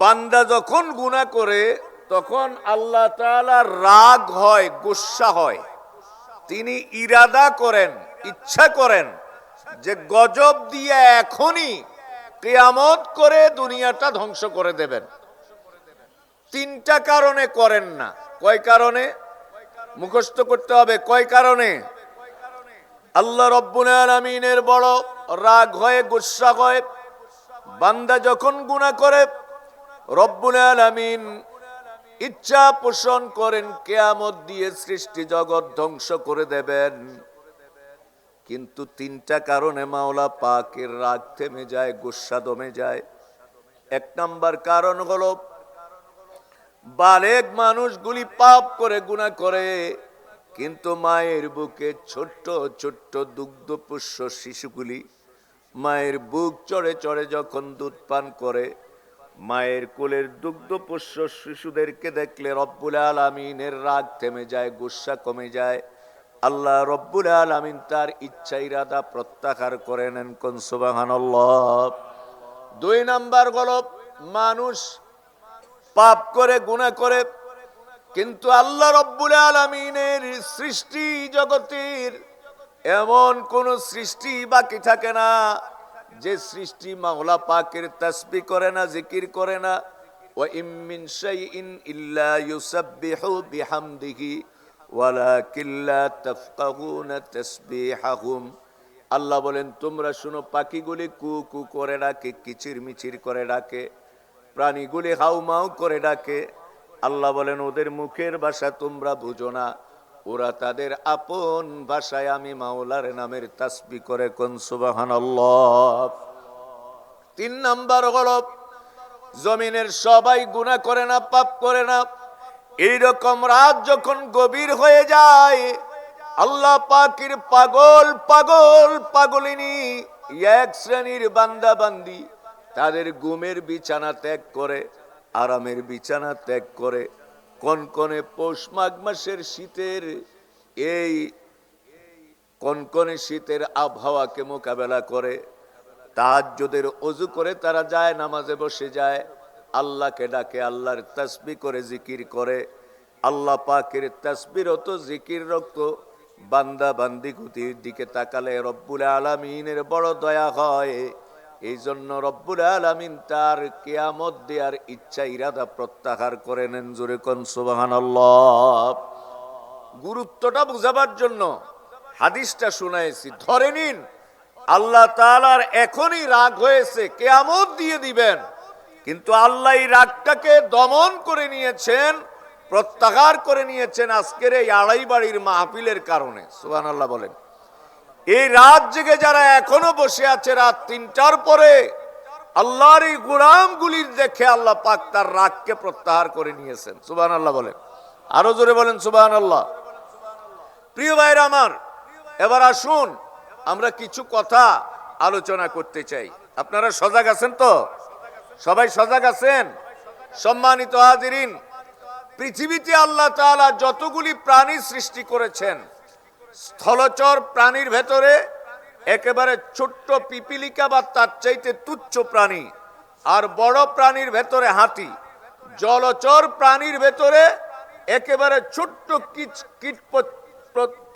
বান্দা যখন গুনাহ করে, তখন আল্লাহ রাগ হয়, গুসা হয়। তিনি ইরাদা করেন, ইচ্ছা করেন যে গজব দিয়ে এখনই কেয়ামত করে দুনিয়াটা ধ্বংস করে দেবেন। তিনটা কারণে করেন না। কয় কারণে? মুখস্থ করতে হবে। কয় কারণে? আল্লাহ রব্বুল বড় রাগ হয়, গুসা হয়। বান্দা যখন গুনাহ করে রব্বুল আলমিন ইচ্ছা পোষণ করেন, কেয়ামত দিয়ে সৃষ্টি জগৎ ধ্বংস করে দেবেন। কিন্তু তিনটা কারণে মাওলা পাকের রাগ থেমে যায়, গুসা দমে যায়। এক নাম্বার কারণ হলো, বালেক মানুষগুলি পাপ করে গুণা করে, কিন্তু মায়ের বুকে ছোট্ট ছোট্ট দুগ্ধপুষ্য শিশুগুলি মায়ের বুক চড়ে চড়ে যখন দুধ পান করে মায়ের কোলের দুগ্ধপুষ্য শিশুদেরকে দেখলে রব্বুল আলমিনের রাগ থেমে যায়, গুসা কমে যায়। আল্লাহ রব্বুল আলমিন তার ইচ্ছা ইরাদা প্রত্যাহার করে নেন, কোন সুবাহান দুই নাম্বার হল মানুষ পাপ করে গুণা করে। কিন্তু আল্লাহ রব্বুল আলমিনের সৃষ্টি জগতের এমন কোন সৃষ্টি বাকি থাকে না। যে সৃষ্টি মাওলা পাকের তাসবি করে না, জিকির করে না, ওয়া ইমিন শাইইন ইল্লা ইউসাব্বিহু বিহামদিহি, ওয়ালাকিন লা তাফকাহুনা তাসবিহাহুম। আল্লাহ বলেন, তোমরা শুনো, পাখিগুলি কু কু করে ডাকে, কিচির মিচির করে ডাকে, প্রাণীগুলি হাউমাউ করে ডাকে। আল্লাহ বলেন, ওদের মুখের ভাষা তোমরা বুঝো না। ওরা তাদের আপন ভাষায় আমি মাওলার নামের তাসবি করে কোন সুবাহান তিন নাম্বার হল জমিনের সবাই গুণা করে না, পাপ করে না। এইরকম রাত যখন গভীর হয়ে যায়, আল্লাহ পাকির পাগল পাগল, পাগলিনী, এক শ্রেণির বান্দা বান্দি তাদের গুমের বিছানা ত্যাগ করে, আরামের বিছানা ত্যাগ করে কনকনে পৌষ মাঘ মাসের শীতের এই কনকনে শীতের আবহাওয়াকে মোকাবেলা করে, তাহাজ্জুদের অজু করে তারা যায়, নামাজে বসে যায়। আল্লাহকে ডাকে, আল্লাহর তসবি করে, জিকির করে। আল্লাহ পাকের তসবিরত জিকির রক্ত। বান্দা বান্দি গুতির দিকে তাকালে রব্বুল আলমিনের বড় দয়া হয়। এই জন্য রব্বুল আলমিন তার কেয়ামত দেওয়ার ইচ্ছা, ইরাদা প্রত্যাহার করে নেন জোরে কন সুবাহান গুরুত্বটা বুঝাবার জন্য হাদিসটা শুনাইছি, ধরে নিন, আল্লাহ তালার এখনই রাগ হয়েছে, কেয়ামত দিয়ে দিবেন, কিন্তু আল্লাহ এই রাগটাকে দমন করে নিয়েছেন, প্রত্যাহার করে নিয়েছেন আজকের এই আড়াই বাড়ির মাহফিলের কারণে। সুবান আল্লাহ বলেন। এই রাত জেগে যারা এখনও বসে আছে রাত তিনটার পরে, আল্লাহর এই গুলামগুলির দেখে আল্লাহ পাক তার রাগকে প্রত্যাহার করে নিয়েছেন। সুবান আল্লাহ বলেন। আরও জোরে বলেন সুবান আল্লাহ প্রিয় ভাইরা আমার, এবার আসুন আমরা কিছু কথা আলোচনা করতে চাই। আপনারা সজাগ আছেন তো? সবাই সজাগ আছেন? সম্মানিত হাজিরিন, পৃথিবীতে আল্লাহ তাআলা যতগুলি প্রাণী সৃষ্টি করেছেন স্থলচর প্রাণীর ভেতরে একেবারে ছোট্ট পিপিলিকা বা তার চাইতে তুচ্ছ প্রাণী আর বড় প্রাণীর ভেতরে হাতি। জলচর প্রাণীর ভেতরে একেবারে ছোট্ট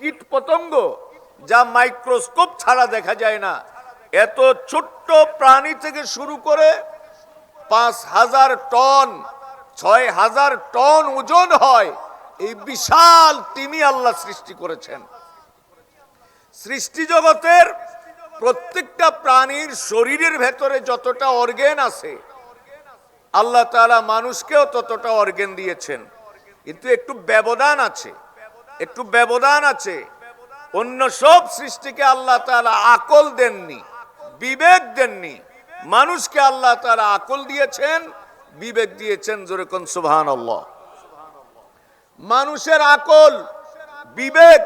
কীট পতঙ্গ যা মাইক্রোস্কোপ ছাড়া দেখা যায় না। এত ছোট্ট প্রাণী থেকে শুরু করে পাঁচ হাজার টন, ছয় হাজার টন ওজন হয় এই বিশাল তিনি আল্লাহ সৃষ্টি করেছেন। সৃষ্টি জগতের প্রত্যেকটা প্রাণীর শরীরের ভেতরে যতটা অর্গেন আছে, আল্লাহ তাআলা মানুষকেও ততটা অর্গেন দিয়েছেন। কিন্তু একটু ব্যবধান আছে, একটু ব্যবধান আছে। অন্য সব সৃষ্টিকে আল্লাহ তালা আকল দেননি, বিবেক দেননি। মানুষকে আল্লাহ তাআলা আকল দিয়েছেন, বিবেক দিয়েছেন যেরকম সুবহান আল্লাহ মানুষের আকল, বিবেক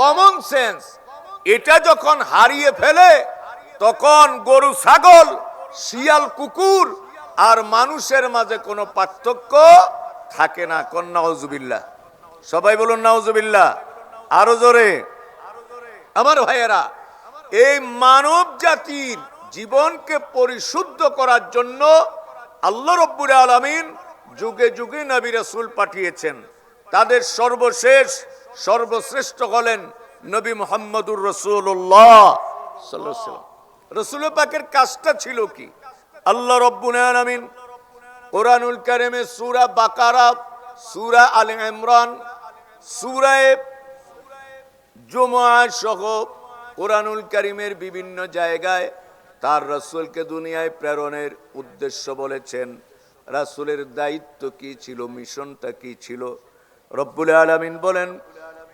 কমন সেন্স এটা যখন হারিয়ে ফেলে, তখন গরু, ছাগল, শিয়াল, কুকুর আর মানুষের মাঝে কোনো পার্থক্য থাকে না। কন্যা নজুবিল্লা সবাই বলুন নাউজুবিল্লাহ। আরও জোরে। আমার ভাইয়েরা, এই মানব জাতির জীবনকে পরিশুদ্ধ করার জন্য আল্লাহ রব্বুর আলমিন যুগে যুগে নবী রাসূল পাঠিয়েছেন। তাদের সর্বশেষ, সর্বশ্রেষ্ঠ হলেন নবী মোহাম্মদুর রসুল্লাহ রসুল পাকের কাজটা ছিল কি? আল্লাহ রব্বুল আলমিন কোরআনুল কারিমে সুরা বাকারা, সুরা আল ইমরান, সূরায়ে জুমআ সহ কোরআনুল কারিমের বিভিন্ন জায়গায় তার রাসূলকে দুনিয়ায় প্রেরণের উদ্দেশ্য বলেছেন। রাসূলের দায়িত্ব কি ছিল, মিশনটা কি ছিল? রব্বুল আলামিন বলেন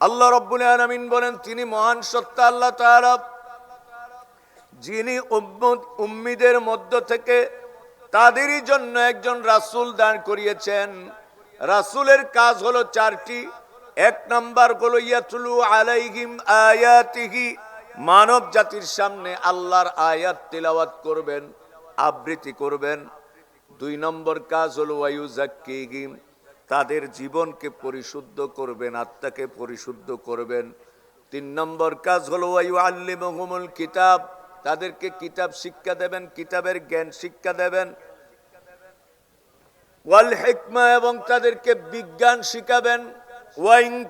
আল্লাহ রব্বুল আলামিন বলেন, তিনি মহান সত্তা আল্লাহ তাআলা। যিনি উম্মিদের মধ্য থেকে তাদেরই জন্য একজন রাসূল দান করিয়েছেন। রাসূলের কাজ হলো চারটি। এক নাম্বার হলো, ইয়াতলু আলাইহিম আয়াতিহি। মানব জাতির সামনে আল্লাহর আয়াত তিলাওয়াত করবেন, আবৃত্তি করবেন। দুই নম্বর কাজ হলো ওয়ায়ুজাক্কিহিম তাদের জীবনকে পরিশুদ্ধ করবেন, আত্মাকে পরিশুদ্ধ করবেন। তিন নম্বর কাজ হলো ওয়ায়ু আল্লিমহুমুল কিতাব। তাদেরকে কিতাব শিক্ষা দেবেন, কিতাবের জ্ঞান শিক্ষা দেবেন। ওয়াল হেকমা এবং তাদেরকে বিজ্ঞান শিখাবেন। ওয়াইন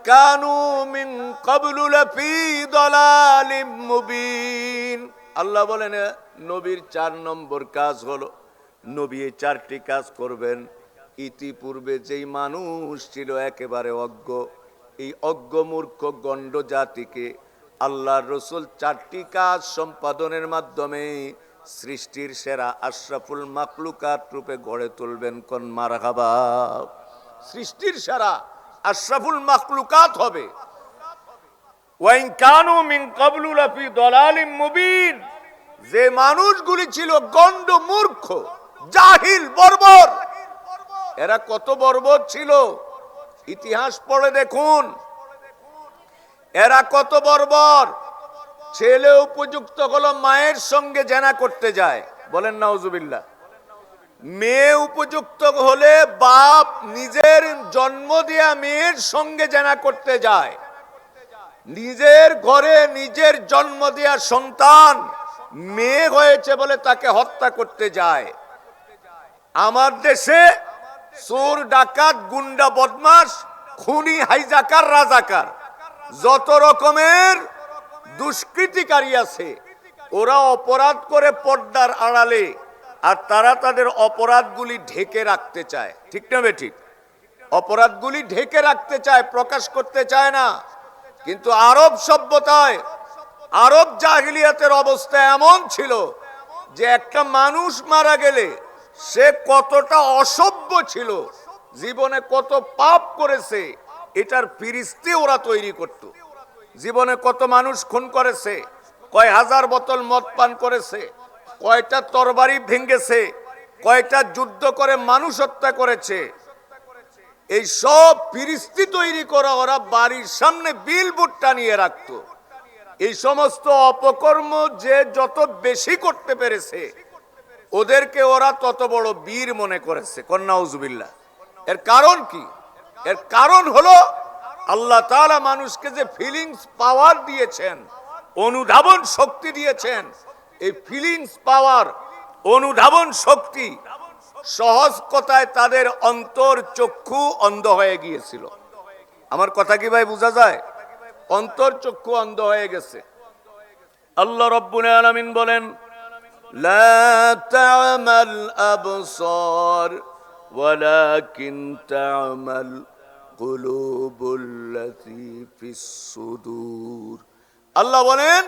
দালালিম মুবিন। আল্লাহ বলেন, নবীর চার নম্বর কাজ হলো, নবী চারটি কাজ করবেন। ইতিপূর্বে যেই মানুষ ছিল একেবারে অজ্ঞ, এই অজ্ঞ মূর্খ গণ্ড জাতিকে আল্লাহর রসুল চারটি কাজ সম্পাদনের মাধ্যমে সৃষ্টির সেরা আশরাফুল মাকলুকাত রূপে গড়ে তুলবেন কোন মারহাবা? সৃষ্টির সেরা আশরাফুল মাকলুকাত হবে। যে মানুষগুলি ছিল গণ্ড মূর্খ, জাহিল, বর্বর এরা কত বর্বর ছিল। ইতিহাস পড়ে দেখুন। এরা কত বর্বর। ছেলে উপযুক্ত হলো মায়ের সঙ্গে জেনা করতে যায়। বলেন নাউজুবিল্লাহ। মেয়ে উপযুক্ত হলে বাপ নিজের জন্ম দেয়া মেয়ের সঙ্গে জেনা করতে যায়। নিজের ঘরে নিজের জন্ম দেয়া সন্তান মেয়ে হয়েছে বলে তাকে হত্যা করতে যায়। আমার দেশে চোর, ডাকাত, গুন্ডা বদমাস খুনি, হাইজাকার, রাজাকার। যত রকমের দুষ্কৃতিকারী আছে, ওরা অপরাধ করে পর্দার আড়ালে, আর তারা তাদের অপরাধগুলি ঢেকে রাখতে চায়। ঠিক না বে ঠিক? অপরাধগুলি ঢেকে রাখতে চায়, প্রকাশ করতে চায় না। কিন্তু আরব সভ্যতায়, আরব জাহিলিয়াতের অবস্থা এমন ছিল যে একটা মানুষ মারা গেলে সে কতটা অসভ্য ছিল, জীবনে কত পাপ করেছে, এটার ফিরিস্তি ওরা তৈরি করত। জীবনে কত মানুষ খুন করেছে, কয় হাজার বোতল মদ পান করেছে, কয়টা তরবারি ভেঙ্গেছে কয়টা যুদ্ধ করে মানুষ হত্যা করেছে। এই সব ফিরিস্তি তৈরি করা ওরা বাড়ির সামনে বিল বুট টানিয়ে রাখতো। এই সমস্ত অপকর্ম যে যত বেশি করতে পেরেছে ওদেরকে ওরা তত বড় বীর মনে করেছে কন্যাউজুবিল্লা এর কারণ কি? এর কারণ হলো আল্লাহ তাআলা মানুষকে যে ফিলিংস পাওয়ার দিয়েছেন, অনুধাবন শক্তি দিয়েছেন, এই ফিলিংস পাওয়ার অনুধাবন শক্তি সহজ কথায় তাদের অন্তর, চক্ষু অন্ধ হয়ে গিয়েছিল। আমার কথা কি ভাই বোঝা যায়? অন্তর, চক্ষু অন্ধ হয়ে গেছে। আল্লাহ রব্বুল আলামিন বলেন لا تعمى الأبصار ولكن تعمى القلوب التي في الصدور আল্লাহ বলেন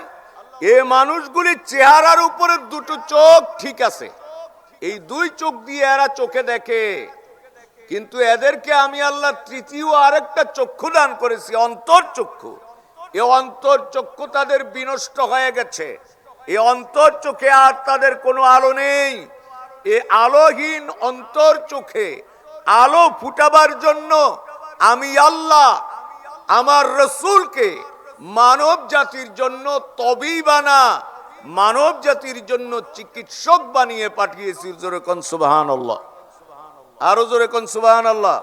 এ মানুষগুলির চেহারার উপরে দুটো চোখ ঠিক আছে এই দুই চোখ দিয়ে এরা চোখে দেখে কিন্তু এদেরকে আমি আল্লাহ তৃতীয় আরেকটা চক্ষু দান করেছি অন্তর চক্ষু এ অন্তর চক্ষু তাদের বিনষ্ট হয়ে গেছে এ অন্তর চোখে আর তাদের কোনো আলো নেই। এ আলোহীন অন্তর চোখে আলো ফুটাবার জন্য আমি আল্লাহ, আমার রসুলকে মানব জাতির জন্য তবেই বানা মানব জাতির জন্য চিকিৎসক বানিয়ে পাঠিয়েছি। জোরে কন সুবাহান আল্লাহ আরও জোরে কন সুবাহান আল্লাহ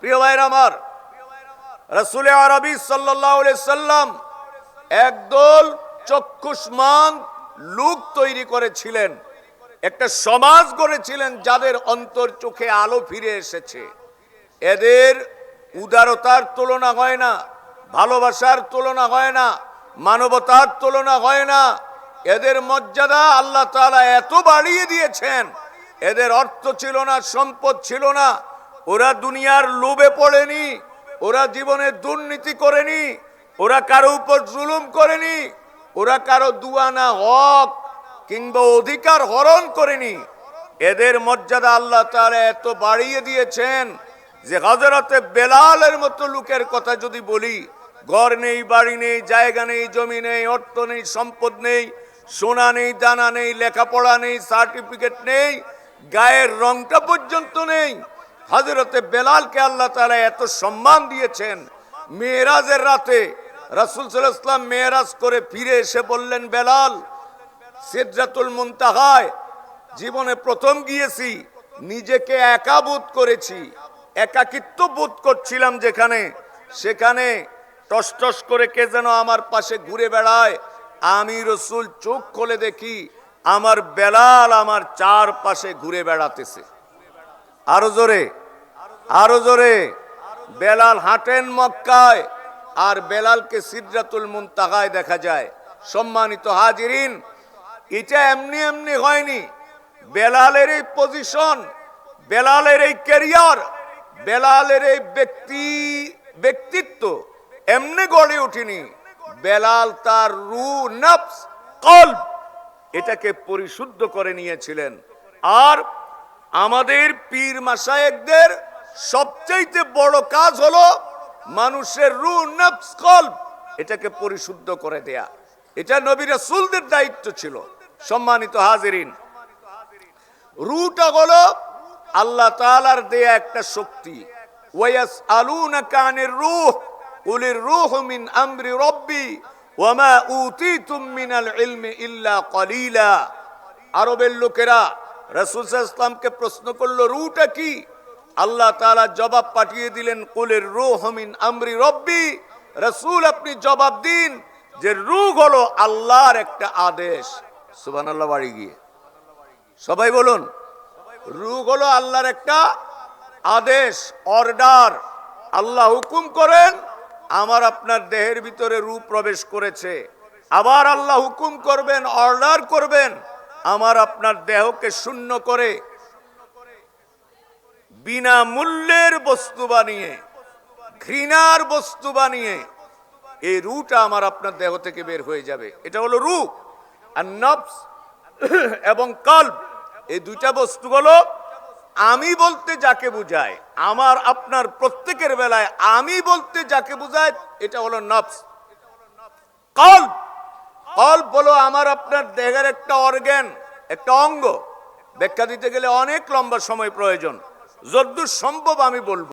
প্রিয় ভাইর আমার, রসুল আরবি সাল্লাহ সাল্লাম একদল চক্ষুষ্মান লোক তৈরি করেছিলেন, একটা সমাজ গড়েছিলেন যাদের অন্তর চোখে আলো ফিরে এসেছে। এদের উদারতার তুলনা হয় না, ভালোবাসার তুলনা হয় না, মানবতার তুলনা হয় না। এদের মর্যাদা আল্লাহ তাআলা এত বাড়িয়ে দিয়েছেন, এদের অর্থ ছিল না, সম্পদ ছিল না। ওরা দুনিয়ার লোভে পড়েনি, ওরা জীবনে দুর্নীতি করেনি, ওরা কারও উপর জুলুম করেনি ওরা কারও দুয়ানা হক কিংবা অধিকার হরণ করেনি। এদের মর্যাদা আল্লাহ তারা এত বাড়িয়ে দিয়েছেন যে হজরতে বেলালের মতো লোকের কথা যদি বলি, ঘর নেই, বাড়ি নেই, জায়গা নেই, জমি নেই, অর্থ নেই, সম্পদ নেই, সোনা নেই, দানা নেই, লেখাপড়া নেই, সার্টিফিকেট নেই, গায়ের রংটা পর্যন্ত নেই। হজরতে বেলালকে আল্লাহ তারা এত সম্মান দিয়েছেন। মেয়েরাজের রাতে রাসুল সাল্লাহ ইসলাম মেয়েরাজ করে ফিরে এসে বললেন, বেলাল, সিদ্রাতুল মুনতাহায়, জীবনে প্রথম গিয়েছি, নিজেকে একা বোধ করেছি, একাকিত্ব বোধ করছিলাম যেখানে, সেখানে টস টস করে কে যেন আমার পাশে ঘুরে বেড়ায়, আমি রসুল চোখ খুলে দেখি, আমার বেলাল আমার চার পাশে ঘুরে বেড়াতেছে। আরও জোরে আরও জোরে, বেলাল হাঁটেন মক্কায় আর বেলালকে সিদ্রাতুল মুনতাহায় দেখা যায়। সম্মানিত হাজিরিন, এটা এমনি এমনি হয়নি। বেলালের এই পজিশন বেলালের এই ক্যারিয়ার বেলালের এই ব্যক্তি, ব্যক্তিত্ব এমনি গড়ে ওঠেনি। বেলাল তার রু নফস, কল্ব এটাকে পরিশুদ্ধ করে নিয়েছিলেন। আর আমাদের পীর মাসায়েকদের সবচাইতে বড় কাজ হলো মানুষের রু নফস, কল্ব এটাকে পরিশুদ্ধ করে দেয়া। এটা নবী রাসূলদের দায়িত্ব ছিল। সম্মানিত হাজিরিন রুটা হলো আল্লাহ তাআলার দেয়া একটা শক্তি। ওয়াস আলুনা কানের রূহ উলির রূহ মিন আমরি রব্বি ওয়ামা উতিতুম মিনাল ইলমি ইল্লা কলিলা। আরবের লোকেরা রাসূল ইসলামকে প্রশ্ন করল রুটা কি? আল্লাহ তাআলা জবাব পাঠিয়ে দিলেন, কুলের রূহ হমিন আমরি রব্বি। রসুল, আপনি জবাব দিন যে রূহ হলো আল্লাহর একটা আদেশ। সুবহানাল্লাহ, বাড়ি গিয়ে। সবাই বলুন, রূহ হলো আল্লাহর একটা আদেশ, অর্ডার। আল্লাহ হুকুম করেন, আমার আপনার দেহের ভিতরে রূপ প্রবেশ করেছে। আবার আল্লাহ হুকুম করবেন, অর্ডার করবেন, আমার আপনার দেহকে শূন্য করে। বিনা মূল্যের বস্তু বানিয়ে, ঘৃণার বস্তু বানিয়ে, এই রুটা আমার আপনার দেহ থেকে বের হয়ে যাবে। এটা হলো রু আর নফস এবং কল্প এই দুইটা বস্তু হলো আমি বলতে যাকে বুঝায়, আমার আপনার প্রত্যেকের বেলায় আমি বলতে যাকে বুঝায়, এটা হলো নফস। কল্প কল্প বলো আমার আপনার দেহের একটা অর্গ্যান একটা অঙ্গ। ব্যাখ্যা দিতে গেলে অনেক লম্বা সময় প্রয়োজন। যদ্দূর সম্ভব আমি বলব।